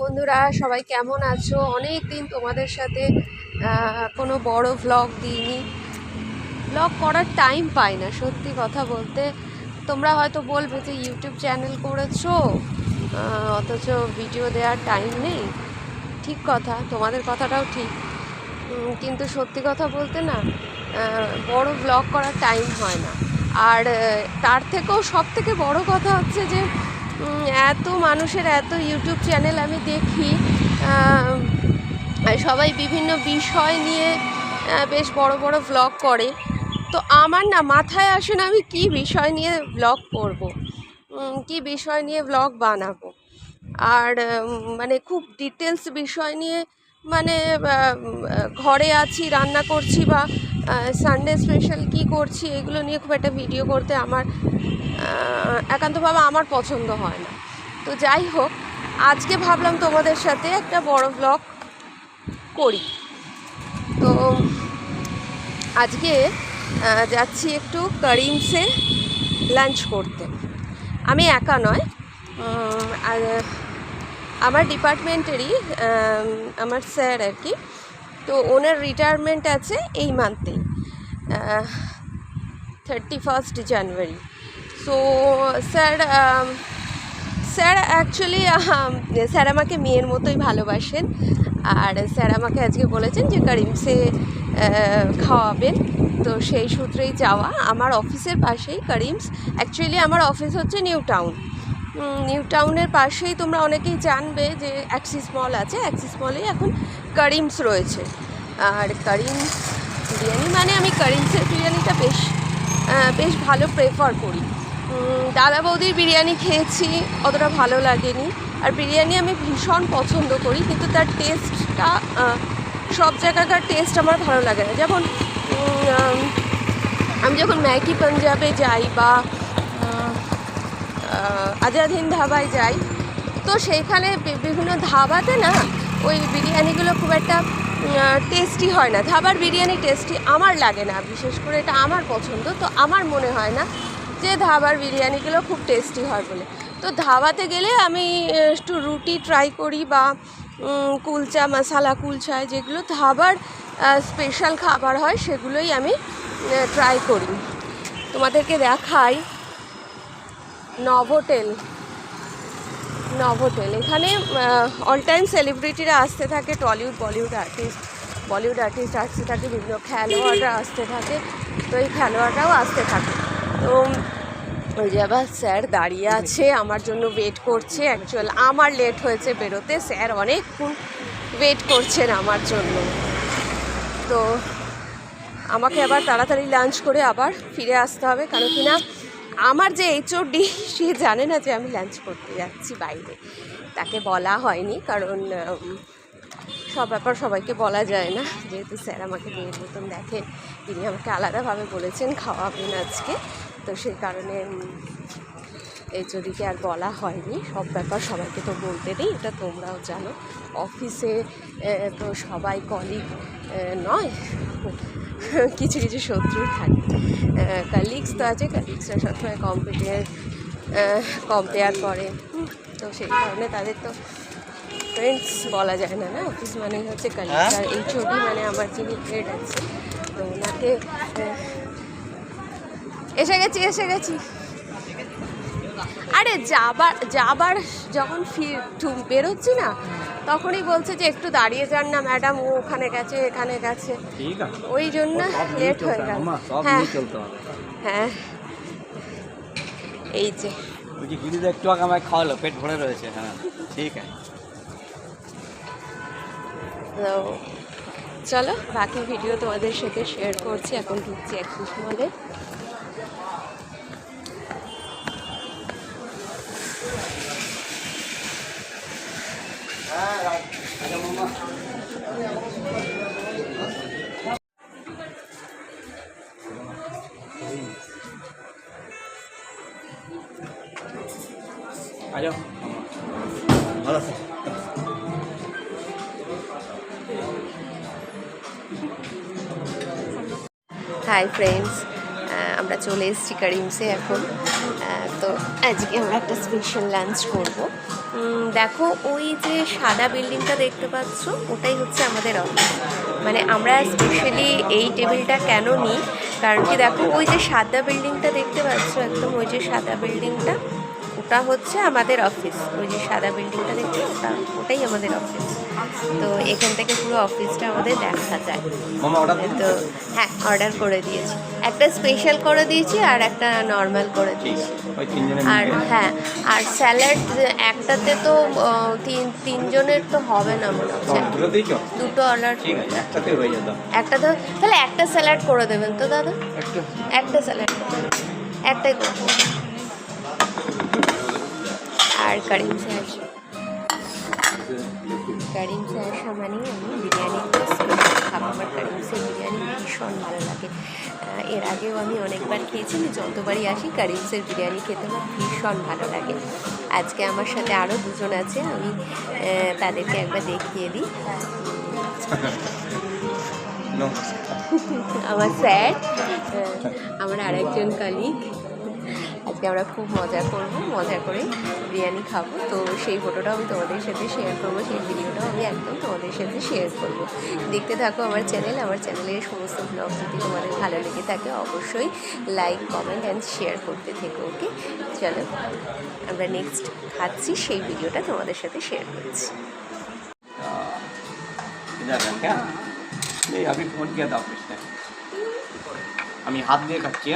বন্ধুরা, সবাই কেমন আছো? অনেক দিন তোমাদের সাথে কোনো বড় ভ্লগ দিইনি। ব্লগ করার টাইম পাই না, সত্যি কথা বলতে। তোমরা হয়তো বলবে যে ইউটিউব চ্যানেল করেছ অথচ ভিডিও দেওয়ার টাইম নেই। ঠিক কথা, তোমাদের কথাটাও ঠিক। কিন্তু সত্যি কথা বলতে না বড় ব্লগ করার টাইম হয় না। আর তার থেকেও সব থেকে বড় কথা হচ্ছে যে এত মানুষের এত ইউটিউব চ্যানেল আমি দেখি সবাই বিভিন্ন বিষয় নিয়ে বেশ বড় বড় ব্লগ করে। তো আমার না মাথায় আসে না আমি কি বিষয় নিয়ে ব্লগ করব কি বিষয় নিয়ে ব্লগ বানাবো। আর মানে খুব ডিটেলস বিষয় নিয়ে মানে ঘরে আছি, রান্না করছি বা সানডে স্পেশাল কি করছি, এগুলো নিয়ে খুব একটা ভিডিও করতে আমার একান্তভাবে আমার পছন্দ হয় না। তো যাই হোক, আজকে ভাবলাম তোমাদের সাথে একটা বড় ব্লগ করি। তো আজকে যাচ্ছি একটু করিমসে লাঞ্চ করতে। আমি একা নয় আমার ডিপার্টমেন্টেরই আমার স্যার আর কি। তো ওনার রিটায়ারমেন্ট আছে এই মান্থেই thirty first January so sir sir actually sir আমাকে মেয়ের মতোই ভালোবাসেন। আর স্যার আমাকে আজকে বলেছেন যে করিমসে খাওয়াবেন। তো সেই সূত্রেই যাওয়া। আমার অফিসের পাশেই করিমস। অ্যাকচুয়ালি আমার অফিস হচ্ছে নিউ টাউন। নিউ টাউনের পাশেই তোমরা অনেকেই জানবে যে অ্যাক্সিস মল আছে। অ্যাক্সিস মলেই এখন করিমস রয়েছে। আর করিমস বিরিয়ানি মানে আমি করিমসের বিরিয়ানিটা বেশ বেশ ভালো প্রেফার করি। দাদা বৌদির বিরিয়ানি খেয়েছি অতটা ভালো লাগেনি। আর বিরিয়ানি আমি ভীষণ পছন্দ করি কিন্তু তার টেস্টটা সব জায়গাকার টেস্ট আমার ভালো লাগে না। যেমন আমি যখন ম্যাগি পাঞ্জাবে যাই বা আহ, আহ, আজাদ হিন্দ ধাবায় যাই তো সেইখানে বিভিন্ন ধাবাতে না ওই বিরিয়ানিগুলো খুব একটা টেস্টি হয় না। ধাবার বিরিয়ানি টেস্টি আমার লাগে না বিশেষ করে এটা আমার পছন্দ তো আমার মনে হয় না যে ধাবার বিরিয়ানিগুলো খুব টেস্টি হয় বলে। তো ধাবাতে গেলে আমি একটু রুটি ট্রাই করি বা কুলচা, মশালা কুলচায় যেগুলো ধাবার স্পেশাল খাবার হয়, সেগুলোই আমি ট্রাই করি। তোমাদেরকে দেখাই। নভোটেল। নভোটেল। এখানে অল টাইম সেলিব্রিটিরা আসতে থাকে টলিউড বলিউড আর্টিস্ট বলিউড আর্টিস্ট আসতে থাকে, বিভিন্ন খেলোয়াড়রা আসতে থাকে, তো এই খেলোয়াড়রাও আসতে থাকে। তো ওই যে আবার স্যার দাঁড়িয়ে আছে, আমার জন্য ওয়েট করছে। অ্যাকচুয়াল আমার লেট হয়েছে বেরোতে, স্যার অনেকক্ষণ ওয়েট করছেন আমার জন্য। তো আমাকে আবার তাড়াতাড়ি লাঞ্চ করে আবার ফিরে আসতে হবে, কারণ কি না, আমার যে এইচওডি সে জানে না যে আমি লাঞ্চ করতে যাচ্ছি বাইরে। তাকে বলা হয়নি, কারণ সব ব্যাপার সবাইকে বলা যায় না। যেহেতু স্যার আমাকে মেয়ের মতন দেখেন, তিনি আমাকে আলাদাভাবে বলেছেন, খাওয়াবেন আজকে। তো সেই কারণে এই এইচওডিকে আর বলা হয়নি সব ব্যাপার সবাইকে তো বলতে নেই এটা তোমরাও জানো। অফিসে তো সবাই কলিগ নয় কিছু কিছু শত্রু থাকে। কালিগস তো আছে কালিগসরা সবসময় কম্পিটিয়ার কম্পেয়ার করে। তো সেই কারণে তাদের তো ফ্রেন্ডস বলা যায় না না? অফিস মানেই হচ্ছে কালিগস আর এই ছবি মানে আমার যিনি হেড আছে তো ওনাকে এসে গেছি এসে গেছি। আরে যাবার যাবার যখন ফির বেরোচ্ছি না তখনই বলছে যে একটু দাঁড়িয়ে যান না ম্যাডাম ও ওখানে গেছে এখানে গেছে। ঠিক ওই জন্য লেট হয়ে গেল। হ্যাঁ। হ্যাঁ। এই যে। একটু আগে আমায় খাওয়ালো পেট ভরে রয়েছে। হ্যাঁ ঠিক আছে। তো চলো বাকি ভিডিও তোমাদের সাথে শেয়ার করছি। এখন ঢুকছি একত্রিশ মলে ভালো আছে? হাই ফ্রেন্ডস আমরা চলে এসেছি কারিমসে এখন। তো আজকে আমরা একটা স্পেশাল লাঞ্চ করব। দেখো, ওই যে সাদা বিল্ডিংটা দেখতে পাচ্ছ, ওটাই হচ্ছে আমাদের অফিস মানে আমরা স্পেশালি এই টেবিলটা কেন নিই? কারণ কি দেখো, ওই যে সাদা বিল্ডিংটা দেখতে পাচ্ছ, একদম ওই যে সাদা বিল্ডিংটা ওটা হচ্ছে আমাদের অফিস ওই যে সাদা বিল্ডিংটা দেখছি ওটা ওটাই আমাদের অফিস তো এখান থেকে পুরো অফিসটা আমাদের দেখা যায়। তো হ্যাঁ অর্ডার করে দিয়েছি। একটা স্পেশাল করে দিয়েছি আর একটা নর্মাল করে দিয়েছি। আর হ্যাঁ আর স্যালাড একটাতে তো তিন তিনজনের তো হবে না মনে হচ্ছে। দুটো অর্ডার হয়ে যেত একটা তো তাহলে একটা স্যালাড করে দেবেন তো দাদা? একটা। স্যালাড একটাই করে। আর কারিম স্যার। কারিম স্যার মানেই আমি বিরিয়ানি খাব আমার কারিম স্যার বিরিয়ানি ভীষণ ভালো লাগে। এর আগেও আমি অনেকবার খেয়েছি যতবারই আসি কারিম স্যার বিরিয়ানি খেতে আমার ভীষণ ভালো লাগে। আজকে আমার সাথে আরও দুজন আছে আমি তাদেরকে একবার দেখিয়ে দিই। আমার স্যার আমার আরেকজন কালিগ আজকে আমরা খুব মজা করব মজা করে বিরিয়ানি খাবো তো সেই ফটোটাও আমি তোমাদের সাথে শেয়ার করবো সেই ভিডিওটাও আমি একদম তোমাদের সাথে শেয়ার করব দেখতে থাকো আমার চ্যানেল আমার চ্যানেলের সমস্ত ব্লগ যদি তোমাদের ভালো লেগে থাকে অবশ্যই লাইক কমেন্ট অ্যান্ড শেয়ার করতে থেকো ওকে চলো আমরা নেক্সট খাচ্ছি সেই ভিডিওটা তোমাদের সাথে শেয়ার করছি इधर है क्या नहीं अभी फोन किया था ऑफिस ने আমি হাত দিয়ে খাচ্ছি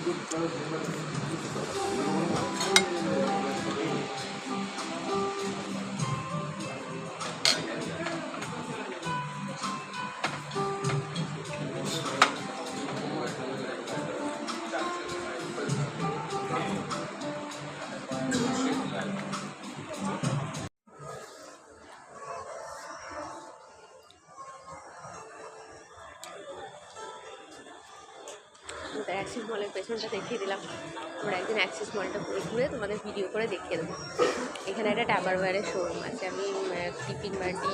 হ্যাঁ হ্যাঁ তোমাদের অ্যাক্সিস মলের পেছনটা দেখিয়ে দিলাম। আমরা একদিন অ্যাক্সিস মলটা ঘুরে ঘুরে তোমাদের ভিডিও করে দেখিয়ে দেবো। এখানে একটা টাপারওয়্যারের শোরুম আছে। আমি টিফিন বাটি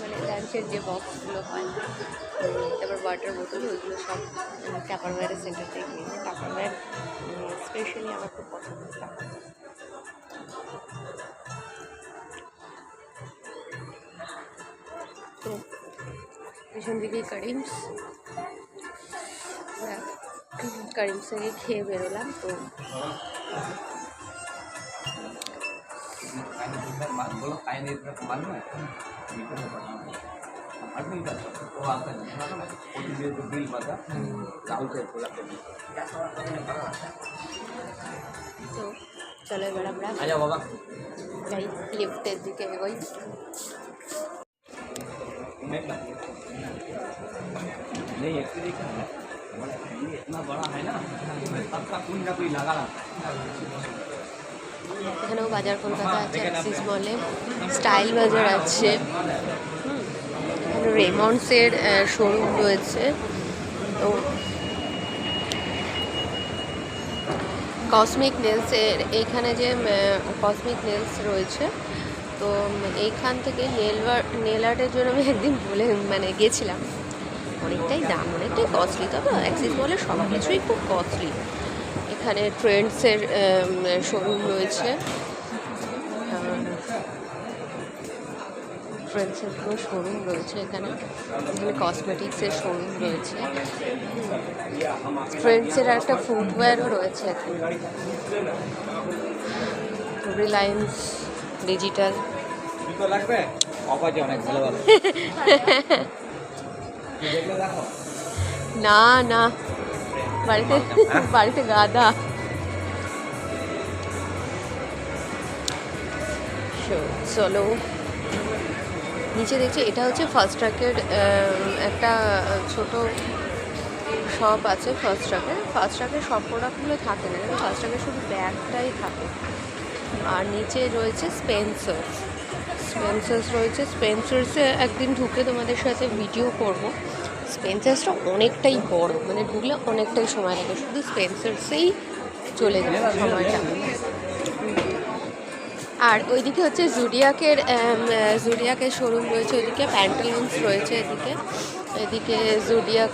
মানে লাঞ্চের যে বক্সগুলো হয় তারপর ওয়াটার বোতল ওইগুলো সব টাপারওয়্যারের সেন্টার থেকে কিনেছি টাপারওয়্যার স্পেশালি আমার খুব পছন্দ। তো, পেছন দিকে কারিমস बिल बता राहुल से बोला তো চলো এবার আমরা आ जाओ बाबा যাই লিফটের দিকে এগোই नहीं ऐसे देखा है এখানেও বাজার কলকাতা হ্যাঁ, আছে অ্যাক্সিস মলে। স্টাইল বাজার আছে। এখানে রেমন্ডসের শোরুম রয়েছে। তো কসমিক নেলসের এইখানে যে কসমিক নেলস রয়েছে তো এইখান থেকে নেল নেল আর্টের জন্য আমি একদিন বলে মানে গেছিলাম। অনেকটাই দাম অনেকটাই কস্টলি তবে অ্যাক্সিস মলে সব কিছুই খুব কস্টলি এখানে ট্রেন্ডসের শোরুম রয়েছে। ট্রেন্ডসের পুরো শোরুম রয়েছে এখানে। এখানে কসমেটিক্সের শোরুম রয়েছে। ট্রেন্ডসের একটা ফুটওয়্যারও রয়েছে এখানে। রিলায়েন্স ডিজিটাল লাগবে? অনেক ভালো ভালো না না। বাড়িতে বাড়িতে গাদা চলো। নিচে দেখছি, এটা হচ্ছে ফার্স্ট ট্র্যাকের একটা ছোট শপ আছে ফার্স্ট ট্র্যাকে ফার্স্ট ট্র্যাকের সব প্রোডাক্টগুলো থাকে না ফার্স্ট ট্র্যাকে শুধু ব্যাগটাই থাকে। আর নিচে রয়েছে স্পেন্সার্স স্পেন্সার্স রয়েছে। স্পেন্সার্সে একদিন ঢুকে তোমাদের সাথে ভিডিও করব। স্পেন্সার্সটা অনেকটাই বড় মানে ঢুকলে অনেকটাই সময় লাগে, শুধু স্পেন্সার্সেই চলে যাবে সময়টা। আর ওইদিকে হচ্ছে জুডিয়াকের জুডিয়াকের শোরুম রয়েছে, ওইদিকে প্যান্টালুন্স রয়েছে এদিকে এদিকে জুডিয়াক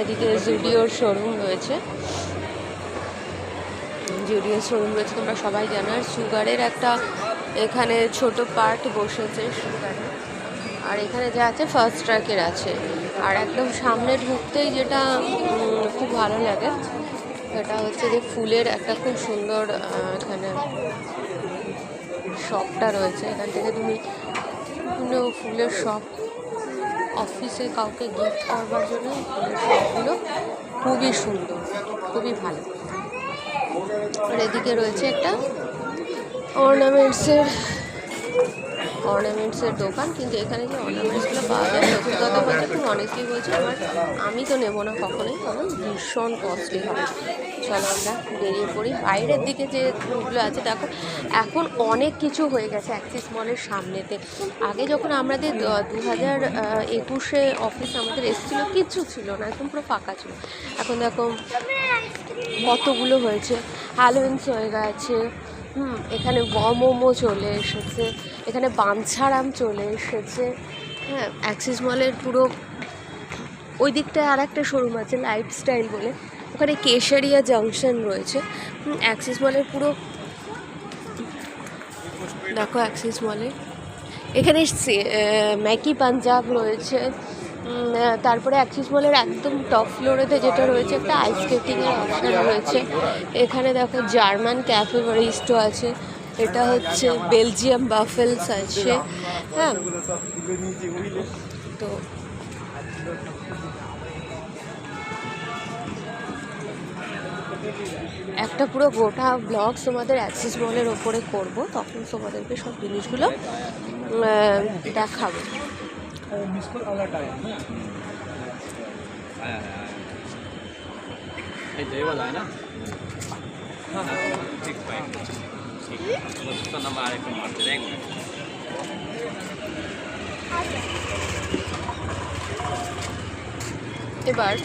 এদিকে জুডিওর শোরুম রয়েছে। জুডিওর শোরুম রয়েছে, তোমরা সবাই জানো, আর সুগারের একটা এখানে ছোট পার্ট বসেছে সুগারের আর এখানে যা আছে ফার্স্ট ট্র্যাকের আছে। আর একদম সামনে ঢুকতেই যেটা খুব ভালো লাগে, সেটা হচ্ছে যে ফুলের একটা খুব সুন্দর এখানে শপটা রয়েছে। এখান থেকে তুমি বিভিন্ন ফুলের শপ অফিসে কাউকে গিফট করবার জন্য ফুলের শপগুলো খুবই সুন্দর, খুবই ভালো। আর এদিকে রয়েছে একটা অর্নামেন্টসের অর্নামেন্টসের দোকান, কিন্তু এখানে যে অর্নামেন্টসগুলো পাওয়া যায়, সত্যি কথা বলতে খুব অনেস্টলি বলছি, আমার, আমি তো নেব না কখনোই কারণ ভীষণ কস্টলি হবে। চলো আমরা বেরিয়ে পড়ি। বাইরের দিকে যে ফুলগুলো আছে, দেখো, এখন অনেক কিছু হয়ে গেছে অ্যাক্সিস মলের সামনেতে। আগে যখন আমাদের দু হাজার একুশে অফিস আমাদের এসেছিল কিচ্ছু ছিল না, একদম পুরো ফাঁকা ছিল। এখন দেখো, কতগুলো হয়েছে হ্যালোইন্স হয়ে গেছে হুম, এখানে মোমো চলে এসেছে, এখানে বাঞ্ছারাম চলে এসেছে। হ্যাঁ অ্যাক্সিস মলের পুরো ওই দিকটায় আর একটা শোরুম আছে লাইফস্টাইল বলে। ওখানে কেশরিয়া জাংশন রয়েছে। অ্যাক্সিস মলের পুরো দেখো অ্যাক্সিস মলে। এখানে ম্যাকি পাঞ্জাব রয়েছে। তারপরে অ্যাক্সিস মলের একদম টপ ফ্লোরেতে যেটা রয়েছে, একটা আইস স্কেটিংয়ের অপশান রয়েছে। এখানে দেখো জার্মান ক্যাফে বারিস্টো আছে, এটা হচ্ছে বেলজিয়াম বাফেলস আছে হ্যাঁ। তো একটা পুরো গোটা ব্লগ তোমাদের অ্যাক্সিস মলের ওপরে করব, তখন তোমাদেরকে সব জিনিসগুলো আহ, দেখাবো হ্যাঁ হ্যাঁ এই তো এবার যায় না হ্যাঁ হ্যাঁ ঠিক ফাইন ঠিক उसका नंबर आरेख मारते रहेंगे এবার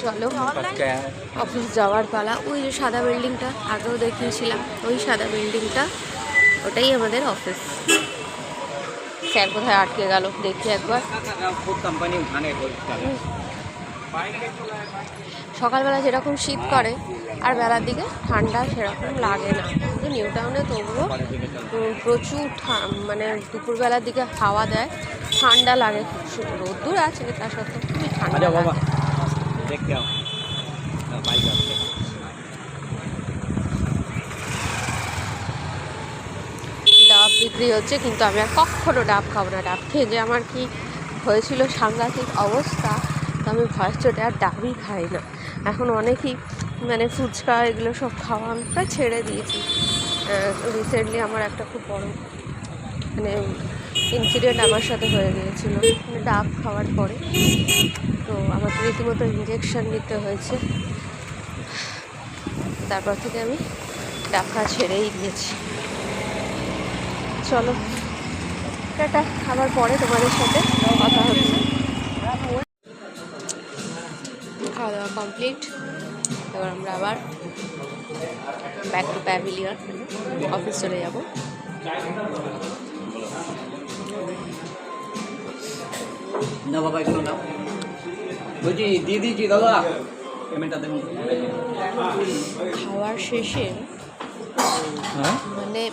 চলো অফিস যাওয়ার পালা ওই যে সাদা বিল্ডিংটা আগেও দেখিয়েছিলাম ওই সাদা বিল্ডিংটা ওটাই আমাদের অফিস স্যার কোথায় আটকে গেল? দেখি একবার। সকালবেলা যেরকম শীত করে আর বেলার দিকে ঠান্ডা সেরকম লাগে না। কিন্তু নিউ টাউনে তবুও প্রচুর মানে দুপুরবেলার দিকে হাওয়া দেয়। ঠান্ডা লাগে রোদ্দুর আছে তার সত্ত্বেও খুবই ঠান্ডা বিক্রি হচ্ছে, কিন্তু আমি আর কখনো ডাব খাব না। ডাব খেয়ে যে আমার কি হয়েছিল সাংঘাতিক অবস্থা, তো আমি ভয়েস চোটে আর ডাবই খাই না। এখন অনেকেই মানে ফুচকা এগুলো সব খাওয়া আমি প্রায় ছেড়ে দিয়েছি। রিসেন্টলি আমার একটা খুব বড় মানে ইনসিডেন্ট আমার সাথে হয়ে গিয়েছিল মানে ডাব খাওয়ার পরে। তো আমাকে রীতিমতো ইঞ্জেকশন নিতে হয়েছে। তারপর থেকে আমি ডাব খাওয়া ছেড়েই দিয়েছি। চলো। টাটা খাবার পরে তোমাদের সাথে কথা হচ্ছে। খাওয়া দাওয়া কমপ্লিট এবার আমরা আবার ব্যাক টু প্যাভিলিয়ন অফিস চলে যাব। না বাবা একটু নাও। বলছি দিয়ে দিয়েছি দাদা? পেমেন্টটা দেখুন খাওয়ার শেষে হ্যাঁ? মানে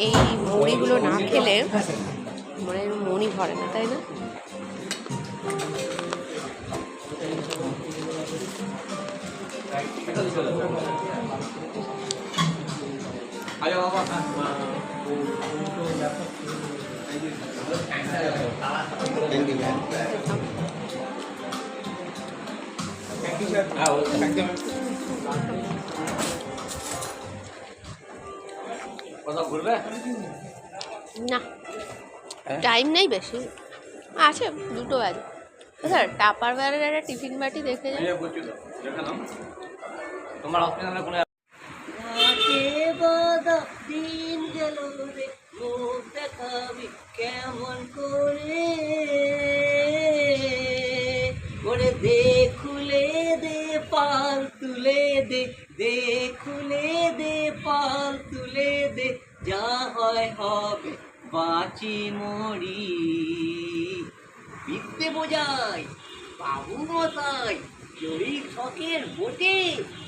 এই মুড়িগুলো না খেলে মানে মনই ভরে না তাই না? আরে বাবা কথা না। টাইম নেই বেশি। আছে দুটো বাজে। স্যার টাপার বারের একটা টিফিন বাটি দেখে যান। তোমার হসপিটালে কোনো দিন গেল রে মুখ দেখাবি কেমন করে দে খুলে দে পাল তুলে দে দে খুলে বোঝায় বাবু মশাই চড়ির শখের বোটে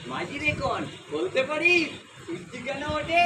মাঝিরে কন বলতে পারিস সূর্য কেন ওঠে